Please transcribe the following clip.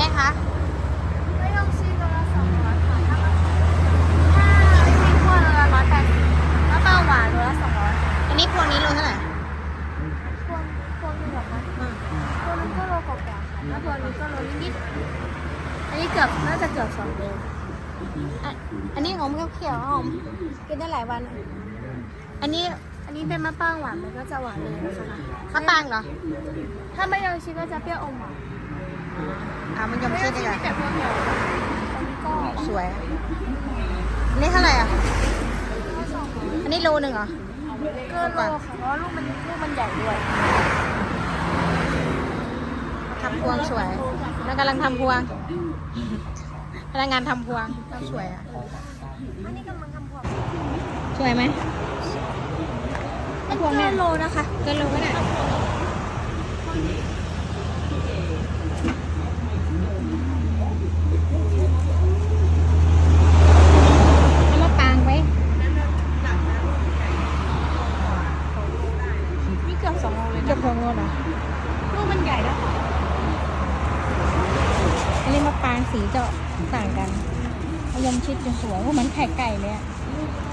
ไงคะไม่ต้องซื้อโลละสองร้อยค่ะถ้ามันถ้าไม่มีขั้วโลละร้อยแปดสิบแล้วก็หวานโลละสองร้อยค่ะอันนี้พวงนี้โลเท่าไหร่พวงพวงนี้เหรอคะอืมพวงนี้ก็โลกว่าๆค่ะแล้วพวงนี้ก็โลนิดๆอันนี้เกือบน่าจะเกือบสองโลอะอันนี้หอมเขียวๆหอมกินได้หลายวันอะอันนี้อันนี้เป็นมะปรางหวานมันก็จะหวานเลยนะคะมะปรางเหรอ ถ้าไม่ยองชิก็จะเปรี้ยวอมหวาน อ่ามันยังไม่ใช่ไม่ได้ยองชิกันมีแต่พวงเดียวอันนี้ก็สวยอันนี้เท่าไหร่อะก็สองโลอันนี้โลหนึ่งเหรอ เกินโลค่ะเพราะว่าลูกมันลูกมันใหญ่ด้วยทำพวงสวยแล้วกำลังทำพวง พนักงานทำพวงก็สวยอะอันนี้กำลังทำพวง สวยไหมมันพวงเนี่เกิยนโลนะคะ เกินโลก็ได้เอามาปางไว้ นี่เกือบสองโลเลย เกือนะบพวงโลเหรอลูกมันใหญ่ด้วยค่ะอันนี้มาปางสีจะต่างกันมะยมชิดจะสวยเพราะเหมือนไข่ไก่เลยอะอ